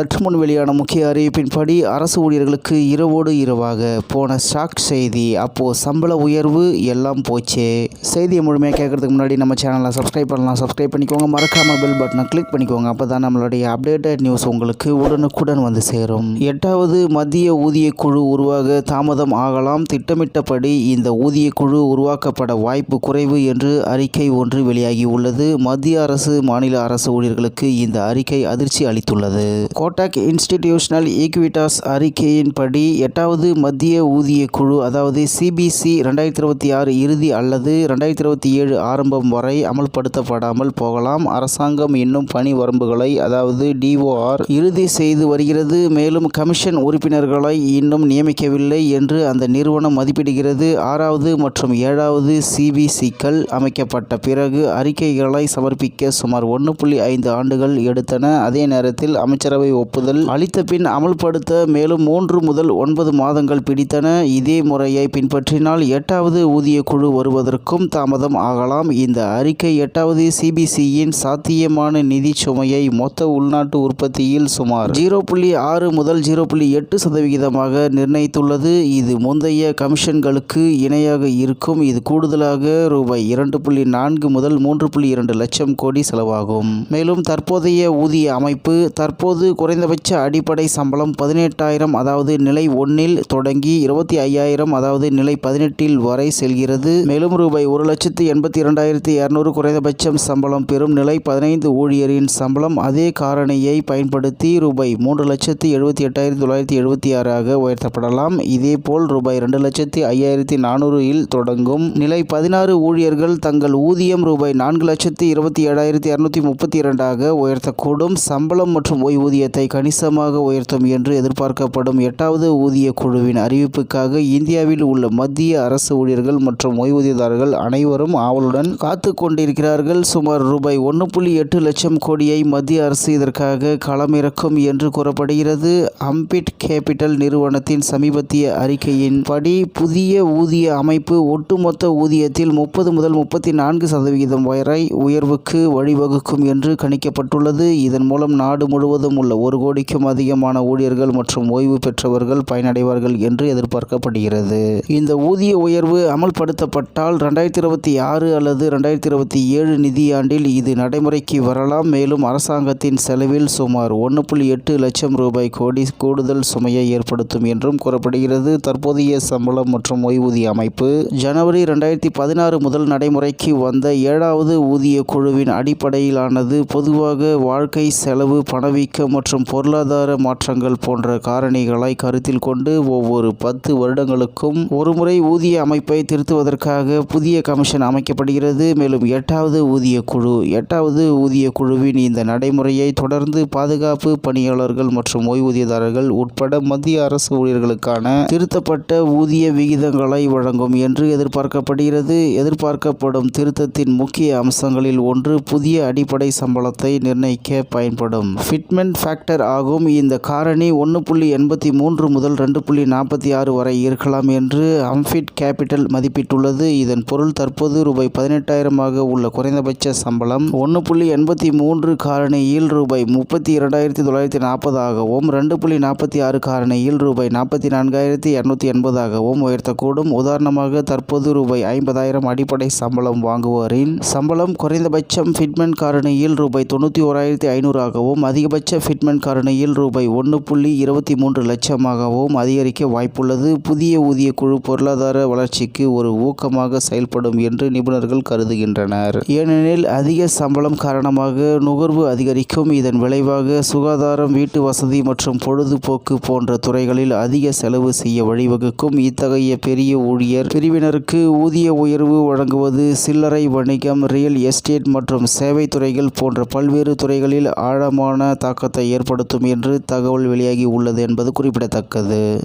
சற்று முன் வெளியான முக்கிய அறிவிப்பின்படி அரசு ஊழியர்களுக்கு இரவோடு இரவாக போன ஷாக் செய்தி. அப்போது சம்பள உயர்வு எல்லாம் போச்சே. செய்தியை முழுமையாக கேட்கறதுக்கு முன்னாடி நம்ம சேனலை சப்ஸ்கிரைப் பண்ணலாம். சப்ஸ்கிரைப் பண்ணிக்கோங்க. மறக்காமல் பெல் பட்டனை கிளிக் பண்ணிக்கோங்க. அப்போ தான் நம்மளுடைய அப்டேட்டட் நியூஸ் உங்களுக்கு உடனுக்குடன் வந்து சேரும். எட்டாவது மத்திய ஊதிய குழு உருவாக தாமதம் ஆகலாம். திட்டமிட்டபடி இந்த ஊதிய குழு உருவாக்கப்பட வாய்ப்பு குறைவு என்று அறிக்கை ஒன்று வெளியாகி உள்ளது. மத்திய அரசு மாநில அரசு ஊழியர்களுக்கு இந்த அறிக்கை அதிர்ச்சி அளித்துள்ளது. கோட்டாக் இன்ஸ்டிடியூஷனல் ஈக்விட்டாஸ் அறிக்கையின்படி எட்டாவது மத்திய ஊதிய குழு அதாவது சிபிசி ரெண்டாயிரத்தி இருபத்தி ஆறு இறுதி அல்லது ரெண்டாயிரத்தி இருபத்தி ஏழு ஆரம்பம் வரை அமல்படுத்தப்படாமல் போகலாம். அரசாங்கம் இன்னும் பணி வரம்புகளை அதாவது டிஓஆர் இறுதி செய்து வருகிறது. மேலும் கமிஷன் உறுப்பினர்களை இன்னும் நியமிக்கவில்லை என்று அந்த நிறுவனம் மதிப்பிடுகிறது. ஆறாவது மற்றும் ஏழாவது சிபிசிக்கள் அமைக்கப்பட்ட பிறகு அறிக்கைகளை சமர்ப்பிக்க சுமார் ஒன்று புள்ளி ஐந்து ஆண்டுகள் எடுத்தன. அதே நேரத்தில் அமைச்சரவை ஒப்புதல். அளித்த பின் அமல்படுத்த மேலும் மூன்று முதல் ஒன்பது மாதங்கள் பிடித்தன. இதே முறையை பின்பற்றினால் எட்டாவது ஊதிய குழு வருவதற்கும் தாமதம் ஆகலாம். இந்த அறிக்கை எட்டாவது சிபிசியின் சாத்தியமான நிதி சுமையை மொத்த உள்நாட்டு உற்பத்தியில் சுமார் ஜீரோ புள்ளி ஆறு முதல் ஜீரோ புள்ளி எட்டு சதவிகிதமாக நிர்ணயித்துள்ளது. இது முந்தைய கமிஷன்களுக்கு இணையாக இருக்கும். இது கூடுதலாக ரூபாய் இரண்டு புள்ளி நான்கு முதல் மூன்று புள்ளி இரண்டு லட்சம் கோடி செலவாகும். மேலும் தற்போதைய ஊதிய அமைப்பு தற்போது குறைந்தபட்ச அடிப்படை சம்பளம் பதினெட்டாயிரம் அதாவது நிலை ஒன்றில் தொடங்கி இருபத்தி ஐயாயிரம் அதாவது நிலை பதினெட்டில் வரை செல்கிறது. மேலும் ரூபாய் ஒரு லட்சத்து எண்பத்தி இரண்டாயிரத்தி இரநூறு குறைந்தபட்சம் சம்பளம் பெறும் நிலை பதினைந்து ஊழியரின் சம்பளம். அதே காரணியை பயன்படுத்தி ரூபாய் மூன்று லட்சத்து எழுபத்தி எட்டாயிரத்தி தொள்ளாயிரத்தி எழுபத்தி ஆறாக உயர்த்தப்படலாம். இதேபோல் ரூபாய் ரெண்டு லட்சத்து ஐயாயிரத்தி நானூறில் தொடங்கும் நிலை பதினாறு ஊழியர்கள் தங்கள் ஊதியம் ரூபாய் நான்கு லட்சத்து இருபத்தி ஏழாயிரத்தி இரநூத்தி முப்பத்தி இரண்டாக உயர்த்தக்கூடும். சம்பளம் மற்றும் ஊதியத்தை கணிசமாக உயர்த்தும் என்று எதிர்பார்க்கப்படும் எட்டாவது ஊதிய குழுவின் அறிவிப்புக்காக இந்தியாவில் உள்ள மத்திய அரசு ஊழியர்கள் மற்றும் ஓய்வூதியதாரர்கள் அனைவரும் ஆவலுடன் காத்து கொண்டிருக்கிறார்கள். சுமார் ரூபாய் ஒன்று புள்ளி எட்டு லட்சம் கோடியை மத்திய அரசு இதற்காக களமிறக்கும் என்று கூறப்படுகிறது. அம்பிட் கேபிட்டல் நிறுவனத்தின் சமீபத்திய அறிக்கையின் படி புதிய ஊதிய அமைப்பு ஒட்டுமொத்த ஊதியத்தில் முப்பது முதல் முப்பத்தி நான்கு சதவிகிதம் வரை உயர்வுக்கு வழிவகுக்கும் என்று கணிக்கப்பட்டுள்ளது. இதன் மூலம் நாடு முழுவதும் உள்ள ஒரு கோடிக்கும் அதிகமான ஊழியர்கள் மற்றும் ஓய்வு பெற்றவர்கள் பயனடைவார்கள் என்று எதிர்பார்க்கப்படுகிறது. இந்த ஊதிய உயர்வு அமல்படுத்தப்பட்டால் ரெண்டாயிரத்தி இருபத்தி ஆறு அல்லது ரெண்டாயிரத்தி இருபத்தி ஏழு நிதியாண்டில் இது நடைமுறைக்கு வரலாம். மேலும் அரசாங்கத்தின் செலவில் சுமார் ஒன்று புள்ளி எட்டு லட்சம் ரூபாய் கோடி கூடுதல் சுமையை ஏற்படுத்தும் என்றும் கூறப்படுகிறது. தற்போதைய சம்பளம் மற்றும் ஓய்வூதிய அமைப்பு. ஜனவரி ரெண்டாயிரத்தி பதினாறு முதல் நடைமுறைக்கு வந்த ஏழாவது ஊதிய குழுவின் அடிப்படையிலானது பொதுவாக வாழ்க்கை செலவு பணவீக்கம் மற்றும் மற்றும் பொருளாதார மாற்றங்கள் போன்ற காரணிகளை கருத்தில் கொண்டு ஒவ்வொரு பத்து வருடங்களுக்கும் ஒருமுறை ஊதிய அமைப்பை திருத்துவதற்காக புதிய கமிஷன் அமைக்கப்படுகிறது. மேலும் எட்டாவது ஊதிய குழு எட்டாவது ஊதிய குழுவின் இந்த நடைமுறையை தொடர்ந்து பாதுகாப்பு பணியாளர்கள் மற்றும் ஓய்வூதியதாரர்கள் உட்பட மத்திய அரசு ஊழியர்களுக்கான திருத்தப்பட்ட ஊதிய விகிதங்களை வழங்கும் என்று எதிர்பார்க்கப்படுகிறது. எதிர்பார்க்கப்படும் திருத்தத்தின் முக்கிய அம்சங்களில் ஒன்று புதிய அடிப்படை சம்பளத்தை நிர்ணயிக்க பயன்படும். ஃபிட்மெண்ட் ஃபேக்டர் ஆகும். இந்த காரணி ஒன்று புள்ளி எண்பத்தி மூன்று முதல் ரெண்டு புள்ளி நாற்பத்தி ஆறு வரை இருக்கலாம் என்று அம்ஃபிட் கேபிட்டல் மதிப்பிட்டுள்ளது. இதன் பொருள் தற்போது ரூபாய் பதினெட்டாயிரமாக உள்ள குறைந்தபட்ச சம்பளம் ஒன்று புள்ளி எண்பத்தி மூன்று காரணியில் ரூபாய் முப்பத்தி இரண்டாயிரத்தி தொள்ளாயிரத்தி நாற்பதாகவும் ரெண்டு புள்ளி நாற்பத்தி ஆறு காரணியில் ரூபாய் நாற்பத்தி நான்காயிரத்தி இரநூத்தி எண்பதாகவும் உயர்த்தக்கூடும். உதாரணமாக தற்போது ரூபாய் ஐம்பதாயிரம் அடிப்படை சம்பளம் வாங்குவோரின் சம்பளம் குறைந்தபட்சம் ஃபிட்மெண்ட் காரணியில் ரூபாய் தொண்ணூற்றி ஓராயிரத்தி ஐநூறாகவும் அதிகபட்ச ஃபிட்மெண்ட் காரணியில் ரூபாய் ஒன்று புள்ளி இருபத்தி மூன்று லட்சமாகவும் அதிகரிக்க வாய்ப்புள்ளது. புதிய ஊதிய குழு பொருளாதார வளர்ச்சிக்கு ஒரு ஊக்கமாக செயல்படும் என்று நிபுணர்கள் கருதுகின்றனர். ஏனெனில் அதிக சம்பளம் காரணமாக நுகர்வு அதிகரிக்கும். இதன் விளைவாக சுகாதாரம் வீட்டு வசதி மற்றும் பொழுதுபோக்கு போன்ற துறைகளில் அதிக செலவு செய்ய வழிவகுக்கும். இத்தகைய பெரிய ஊழியர் பிரிவினருக்கு ஊதிய உயர்வு வழங்குவது சில்லறை வணிகம் ரியல் எஸ்டேட் மற்றும் சேவை துறைகள் போன்ற பல்வேறு துறைகளில் ஆழமான தாக்கத்தை ஏற்படுத்தும் என்று தகவல் வெளியாகி உள்ளது என்பது குறிப்பிடத்தக்கது.